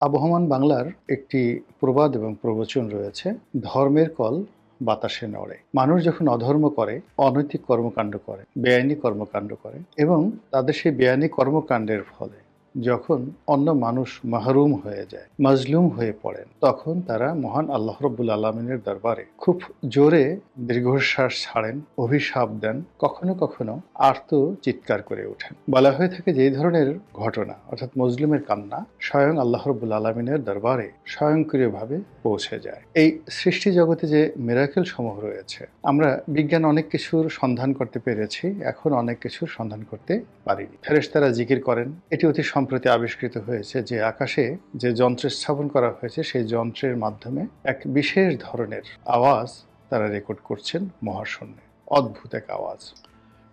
আবহমান বাংলার একটি প্রবাদ এবং প্রবচন রয়েছে, ধর্মের কল বাতাসে নড়ে। মানুষ যখন অধর্ম করে, অনৈতিক কর্মকাণ্ড করে, বেআইনি কর্মকাণ্ড করে এবং তাদের সেই বেআইনি কর্মকাণ্ডের ফলে যখন অন্য মানুষ মাহরুম হয়ে যায়, মাজলুম হয়ে পড়েন, তখন তারা মহান আল্লাহ রব্বুল আলমিনের দরবারে খুব জোরে দীর্ঘশ্বাস ছাড়েন, অভিশাপ দেন, কখনো কখনো আর্ত চিৎকার করে ওঠেন। বলা হয়ে থাকে যে ধরনের ঘটনা, অর্থাৎ মজলুমের কান্না, স্বয়ং আল্লাহ রব্বুল আলমিনের দরবারে স্বয়ংক্রিয়ভাবে পৌঁছে যায়। এই সৃষ্টি জগতে যে মেরাকেল সমূহ রয়েছে, আমরা বিজ্ঞান অনেক কিছুর সন্ধান করতে পেরেছি, এখন অনেক কিছুর সন্ধান করতে পারিনি। ফেরেশতারা জিকির করেন, এটি অতি সম্প্রতি আবিষ্কৃত হয়েছে যে আকাশে যে যন্ত্র স্থাপন করা হয়েছে, সেই যন্ত্রের মাধ্যমে এক বিশেষ ধরনের আওয়াজ তারা রেকর্ড করছেন মহাশূন্যে। অদ্ভুত এক আওয়াজ।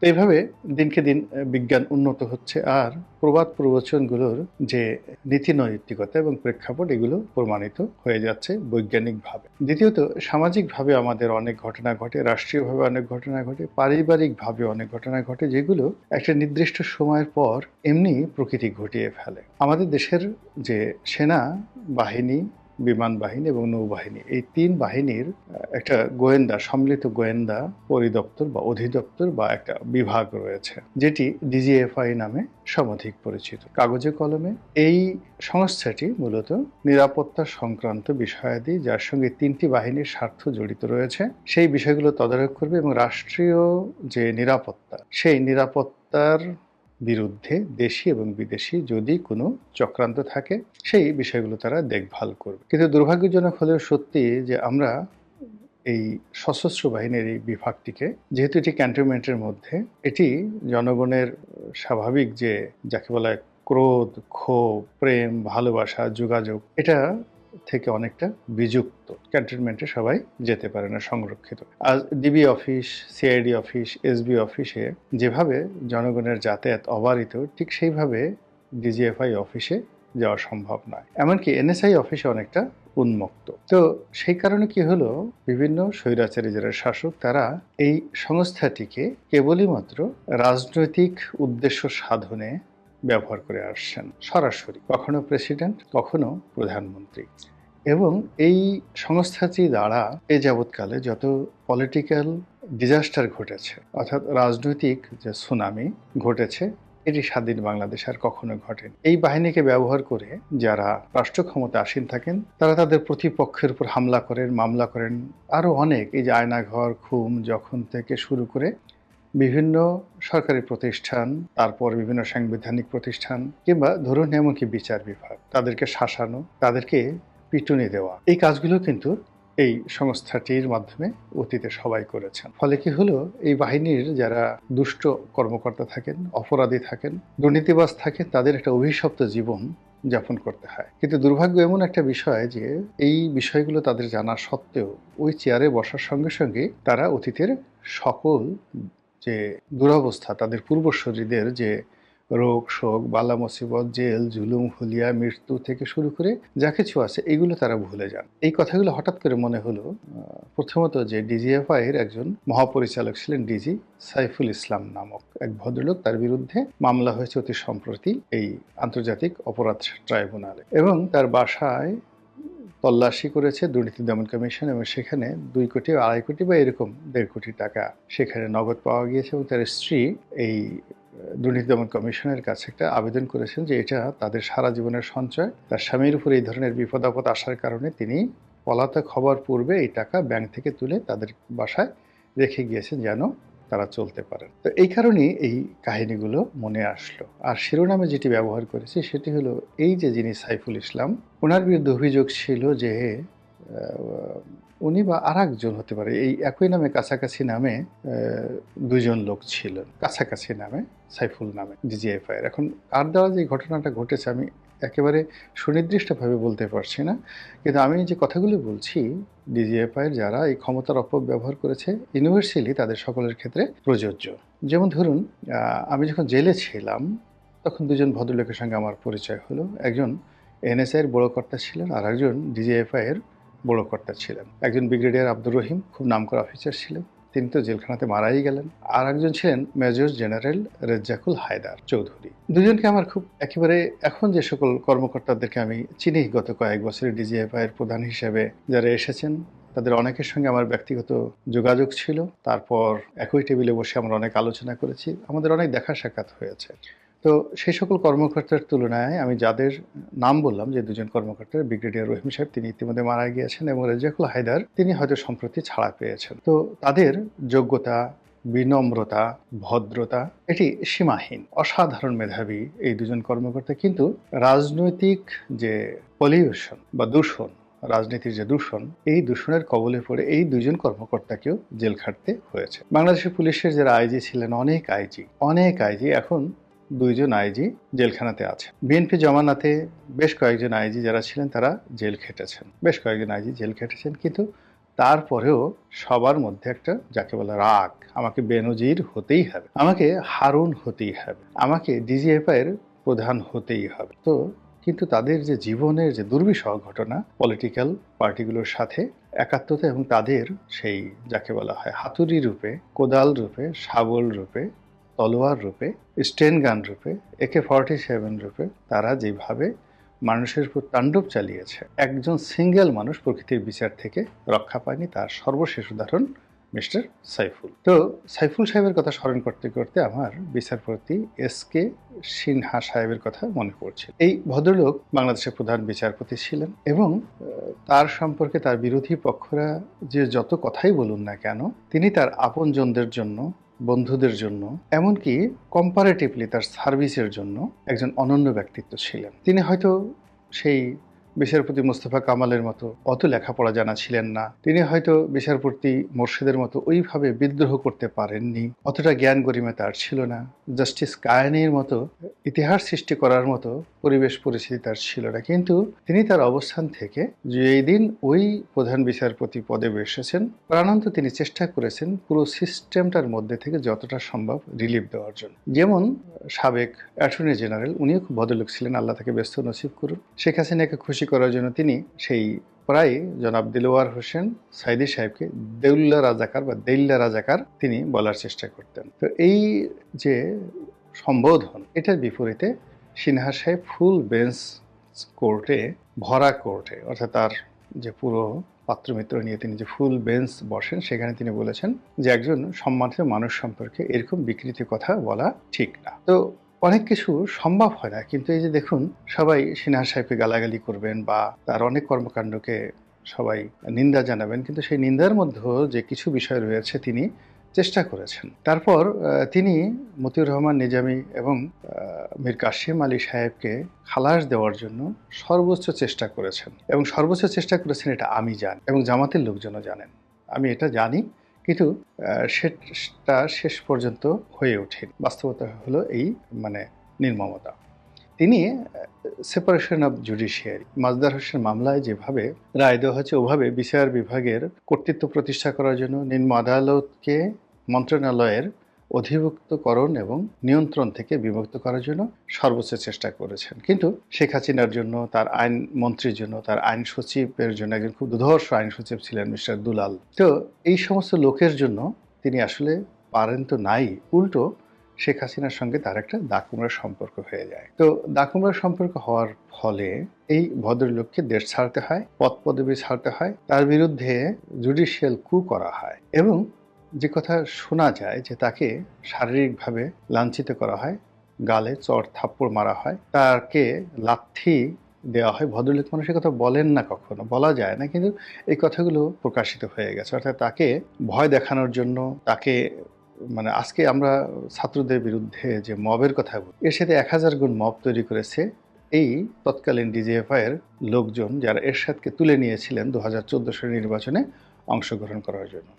তো এইভাবে দিনকে দিন বিজ্ঞান উন্নত হচ্ছে আর প্রবাদ প্রবচনগুলোর যে নীতি নৈতিকতা এবং প্রেক্ষাপট, এগুলো প্রমাণিত হয়ে যাচ্ছে বৈজ্ঞানিকভাবে। দ্বিতীয়ত, সামাজিকভাবে আমাদের অনেক ঘটনা ঘটে, রাষ্ট্রীয়ভাবে অনেক ঘটনা ঘটে, পারিবারিকভাবে অনেক ঘটনা ঘটে, যেগুলো একটা নির্দিষ্ট সময়ের পর এমনি প্রকৃতি ঘটিয়ে ফেলে। আমাদের দেশের যে সেনা, বাহিনী বিমান বাহিনী এবং নৌবাহিনী। এই তিন বাহিনীর একটা গোয়েন্দা, সম্মিলিত গোয়েন্দা পরিদপ্তর বা অধিদপ্তর বা একটা বিভাগ রয়েছে, যেটি ডিজিএফআই নামে সমধিক পরিচিত। কাগজে কলমে এই সংস্থাটি মূলত নিরাপত্তা সংক্রান্ত বিষয়াদি, যার সঙ্গে তিনটি বাহিনীর স্বার্থ জড়িত রয়েছে, সেই বিষয়গুলো তদারক করবে এবং রাষ্ট্রীয় যে নিরাপত্তা, সেই নিরাপত্তার বিরুদ্ধে দেশি এবং বিদেশি যদি কোনো চক্রান্ত থাকে, সেই বিষয়গুলো তারা দেখভাল করবে। কিন্তু দুর্ভাগ্যজনক হলেও সত্যি যে আমরা এই সশস্ত্র বাহিনীর এই বিভাগটিকে, যেহেতু এটি ক্যান্টনমেন্টের মধ্যে, এটি জনগণের স্বাভাবিক যে, যাকে বলা হয় ক্রোধ, ক্ষোভ, প্রেম, ভালোবাসা, যোগাযোগ, এটা থেকে অনেকটা বিযুক্ত। ক্যান্টনমেন্টে সবাই যেতে পারে না সংরক্ষিত। আজ DB office CID office SB অফিসে যেভাবে জনগণের যাতায়াত অবারিত, ঠিক সেইভাবে ডিজিএফআই অফিসে যাওয়া সম্ভব নয়। এমনকি এনএসআই অফিসে অনেকটা উন্মুক্ত। তো সেই কারণে কি হলো, বিভিন্ন স্বৈরাচারী যারা শাসক, তারা এই সংস্থাটিকে কেবলই মাত্র রাজনৈতিক উদ্দেশ্য সাধনে ব্যবহার করে আসছেন। সরাসরি কখনো প্রেসিডেন্ট, কখনো প্রধানমন্ত্রী। এবং এই সংস্থাটি দ্বারা এ যাবৎকালে যত পলিটিক্যাল ডিজাস্টার ঘটেছে, অর্থাৎ রাজনৈতিক যে সুনামি ঘটেছে, এটি স্বাধীন বাংলাদেশ আর কখনো ঘটেনি। এই বাহিনীকে ব্যবহার করে যারা রাষ্ট্র ক্ষমতা আসীন থাকেন, তারা তাদের প্রতিপক্ষের উপর হামলা করেন, মামলা করেন। আরও অনেক, এই যে আয়নাঘর, খুম, যখন থেকে শুরু করে বিভিন্ন সরকারি প্রতিষ্ঠান, তারপর বিভিন্ন সাংবিধানিক প্রতিষ্ঠান, কিংবা ধরুন এমনকি বিচার বিভাগ, তাদেরকে শাসানো, তাদেরকে পিটুনি দেওয়া, এই কাজগুলো কিন্তু এই সংস্থাটির মাধ্যমে অতীতে সবাই করেছেন। ফলে কি হলো? এই বাহিনীর যারা দুষ্ট কর্মকর্তা থাকেন, অপরাধী থাকেন, দুর্নীতিবাজ থাকেন, তাদের একটা অভিশপ্ত জীবন যাপন করতে হয়। কিন্তু দুর্ভাগ্য এমন একটা বিষয় যে, এই বিষয়গুলো তাদের জানা সত্ত্বেও ওই চেয়ারে বসার সঙ্গে সঙ্গে তারা অতীতের সকল যে দুরবস্থা, তাদের পূর্বশরীদের যে রোগ, শোক, বালা মুসিবত, জেল, জুলুম, হুলিয়া, মৃত্যু থেকে শুরু করে যা কিছু আছে, এগুলো তারা ভুলে যান। এই কথাগুলো হঠাৎ করে মনে হলো প্রথমত যে ডিজিএফআই এর একজন মহাপরিচালক ছিলেন ডিজি সাইফুল ইসলাম নামক এক ভদ্রলোক, তার বিরুদ্ধে মামলা হয়েছে অতি সম্প্রতি এই আন্তর্জাতিক অপরাধ ট্রাইব্যুনালে এবং তার বাসায় তল্লাশি করেছে দুর্নীতি দমন কমিশন এবং সেখানে দুই কোটি আড়াই কোটি বা এরকম দেড় কোটি টাকা সেখানে নগদ পাওয়া গিয়েছে এবং তার স্ত্রী এই দুর্নীতি দমন কমিশনের কাছে একটা আবেদন করেছেন যে এটা তাদের সারা জীবনের সঞ্চয়। তার স্বামীর উপর এই ধরনের বিপদ আপদ আসার কারণে তিনি পলাতক হবার পূর্বে এই টাকা ব্যাংক থেকে তুলে তাদের বাসায় রেখে গিয়েছেন যেন তারা চলতে পারেন। তো এই কারণেই এই কাহিনীগুলো মনে আসলো। আর শিরোনামে যেটি ব্যবহার করেছি সেটি হলো এই যে যিনি সাইফুল ইসলাম ওনার বিরুদ্ধে অভিযোগ ছিল যে উনি বা আর একজন হতে পারে, এই একই নামে কাছাকাছি নামে দুজন লোক ছিলেন কাছাকাছি নামে, সাইফুল নামে ডিজিএফআই এখন কার দ্বারা যে ঘটনাটা ঘটেছে আমি একেবারে সুনির্দিষ্টভাবে বলতে পারছি না। কিন্তু আমি যে কথাগুলো বলছি ডিজিএফআইয়ের যারা এই ক্ষমতার অপব্যবহার করেছে ইউনিভার্সালি তাদের সকলের ক্ষেত্রে প্রযোজ্য। যেমন ধরুন আমি যখন জেলে ছিলাম, তখন দুজন ভদ্রলোকের সঙ্গে আমার পরিচয় হলো। একজন এনএসআইয়ের বড় কর্তা ছিলেন আর একজন ডিজিএফআই এর বড় কর্তা ছিলেন। একজন ব্রিগেডিয়ার আব্দুর রহিম, খুব নামকরা অফিসার ছিলেন। তিনি তো জেলখানাতে মারাই গেলেন। আর একজন ছিলেন মেজর জেনারেল রেজ্জাকুল হায়দার চৌধুরী। দুজনকে আমার খুব একেবারে এখন যে সকল কর্মকর্তাদেরকে আমি চিনি, গত কয়েক বছরে ডিজিএফআই এর প্রধান হিসেবে যারা এসেছেন, তাদের অনেকের সঙ্গে আমার ব্যক্তিগত যোগাযোগ ছিল। তারপর একই টেবিলে বসে আমরা অনেক আলোচনা করেছি। আমাদের অনেক দেখা সাক্ষাৎ হয়েছে। তো সেই সকল কর্মকর্তার তুলনায় আমি যাদের নাম বললাম, যে দুজন কর্মকর্তা, ব্রিগেডিয়ার রহিম সাহেব, তিনি ইতিমধ্যে মারা গিয়েছেন এবং রেজাকুল হায়দার, তিনি হয়তো সম্প্রতি ছাড়া পেয়েছেন। তো তাদের যোগ্যতা, বিনম্রতা, ভদ্রতা, এটি সীমাহীন। অসাধারণ মেধাবী এই দুজন কর্মকর্তা কিন্তু রাজনৈতিক যে পলিউশন বা দূষণ, রাজনীতির যে দূষণ, এই দূষণের কবলে পড়ে এই দুজন কর্মকর্তাকেও জেল খাটতে হয়েছে। বাংলাদেশের পুলিশের যারা আইজি ছিলেন, অনেক আইজি অনেক আইজি, এখন দুইজন আইজি জেলখানাতে আছে। বিএনপি জমানাতে বেশ কয়েকজন আইজি যারা ছিলেন, তারা জেল খেটেছেন। বেশ কয়েকজন আইজি জেল খেটেছেন, কিন্তু তারপরেও সবার মধ্যে একটা যাকে বলে রাগ, আমাকে বেনজির হতেই হবে, আমাকে হারুন হতেই হবে, আমাকে ডিজিএফআই এর প্রধান হতেই হবে। তো কিন্তু তাদের যে জীবনের যে দুর্বিষহ ঘটনা, পলিটিক্যাল পার্টিগুলোর সাথে একাত্মতা এবং তাদের সেই যাকে বলা হয় হাতুড়ি রূপে, কোদাল রূপে, শাবল রূপে তলোয়ার রূপে, স্টেন গান রূপে, একে ফর্টি সেভেন রূপে তারা যেভাবে মানুষের উপর তাণ্ডব চালিয়েছে, একজন সিঙ্গেল মানুষ প্রকৃতির বিচার থেকে রক্ষা পায়নি তার সর্বশেষ উদাহরণ মিস্টার সাইফুল। তো সাইফুল সাহেবের কথা স্মরণ করতে করতে আমার বিচারপতি এস কে সিনহা সাহেবের কথা মনে পড়ছে। এই ভদ্রলোক বাংলাদেশের প্রধান বিচারপতি ছিলেন এবং তার সম্পর্কে তার বিরোধী পক্ষরা যে যত কথাই বলুন না কেন, তিনি তার আপনজনদের জন্য বন্ধুদের জন্য এমনকি কম্পারেটিভলি তার সার্ভিসের জন্য একজন অনন্য ব্যক্তিত্ব ছিলেন। তিনি হয়তো সেই বিচারপতি মোস্তফা কামালের মতো অত লেখাপড়া জানা ছিলেন না। তিনি হয়তো বিচারপতি মোর্শেদের মতো ওইভাবে বিদ্রোহ করতে পারেননি। অতটা জ্ঞান গরিমা তার ছিল না। জাস্টিস কায়ানির মতো ইতিহাস সৃষ্টি করার মতো পরিবেশ পরিস্থিতি তার ছিল না। কিন্তু তিনি তার অবস্থান থেকে যে এই দিন ওই প্রধান বিচারপতি পদে বসেছেন, প্রাণান্ত তিনি চেষ্টা করেছেন পুরো সিস্টেমটার মধ্যে থেকে যতটা সম্ভব রিলিফ দেওয়ার জন্য। যেমন সাবেক অ্যাটর্নি জেনারেল, উনিও খুব ভদ্রলোক ছিলেন, আল্লাহ তাকে ব্যস্ত নসিব করুন। শেখ হাসিনাকে খুশি করার জন্য তিনি সেই প্রায় জনাব দিলওয়ার হোসেন সাইদি সাহেবকে দেউল্লা রাজাকার বা দেইল্লা রাজাকার তিনি বলার চেষ্টা করতেন। তো এই যে সম্বোধন, এটার বিপরীতে সিনহা সাহেব ফুল বেঞ্চ কোর্টে, ভরা কোর্টে, অর্থাৎ তার যে পুরো পাত্রমিত্র নিয়ে তিনি যে ফুল বেঞ্চ বসেন, সেখানে তিনি বলেছেন যে একজন সম্মানিত মানুষ সম্পর্কে এরকম বিকৃতি কথা বলা ঠিক না। তো অনেক কিছু সম্ভব হয় না। কিন্তু এই যে দেখুন, সবাই সিনহা সাহেবকে গালাগালি করবেন বা তার অনেক কর্মকাণ্ডকে সবাই নিন্দা জানাবেন, কিন্তু সেই নিন্দার মধ্যেও যে কিছু বিষয় রয়েছে তিনি চেষ্টা করেছেন। তারপর তিনি মতিউর রহমান, নিজামী এবং মীর কাশিম আলী সাহেবকে খালাস দেওয়ার জন্য সর্বোচ্চ চেষ্টা করেছেন। এবং সর্বোচ্চ চেষ্টা করেছেন এটা আমি জানি এবং জামাতের লোকজনও জানেন। আমি এটা জানি কিন্তু সেটা শেষ পর্যন্ত হয়ে ওঠেনি বাস্তবতা হলো এই মানে নির্মমতা। তিনি separation of judiciary Masdar Hossain মামলায় যেভাবে রায় দেওয়া হয়েছে, ওভাবে বিচার বিভাগের কর্তৃত্ব প্রতিষ্ঠা করার জন্য নিম্ন আদালতকে মন্ত্রণালয়ের অধিভুক্তকরণ এবং নিয়ন্ত্রণ থেকে বিমুক্ত করার জন্য সর্বোচ্চ চেষ্টা করেছেন। কিন্তু শেখ হাসিনার জন্য, তার আইন মন্ত্রীর জন্য, তার আইন সচিবের জন্য একজন খুব দুধর্ষ আইন সচিব ছিলেন মিস্টার দুলাল। তো এই সমস্ত লোকের জন্য তিনি আসলে পারেন তো নাই, উল্টো শেখ হাসিনার সঙ্গে তার একটা দাকুমরার সম্পর্ক হয়ে যায়। তো দাকুমরার সম্পর্ক হওয়ার ফলে এই ভদ্রলোককে দেশ ছাড়তে হয়, পদ পদবি ছাড়তে হয়, তার বিরুদ্ধে জুডিশিয়াল কু করা হয় এবং যে কথা শোনা যায় যে তাকে শারীরিকভাবে লাঞ্ছিত করা হয়, গালে চর থাপ্পড় মারা হয়, তাকে লাথি দেওয়া হয়। ভদ্রলোক মানুষের কথা বলেন না কখনো, বলা যায় না, কিন্তু এই কথাগুলো প্রকাশিত হয়ে গেছে। অর্থাৎ তাকে ভয় দেখানোর জন্য, তাকে মানে আজকে আমরা ছাত্রদের বিরুদ্ধে যে মবের কথা বলি, এর সাথে এক হাজার গুণ মব তৈরি করেছে। এই তৎকালীন ডিজিএফআই এর লোকজন যারা এরশাদকে তুলে নিয়েছিলেন দু হাজার চোদ্দ সালের নির্বাচনে অংশগ্রহণ করার জন্য।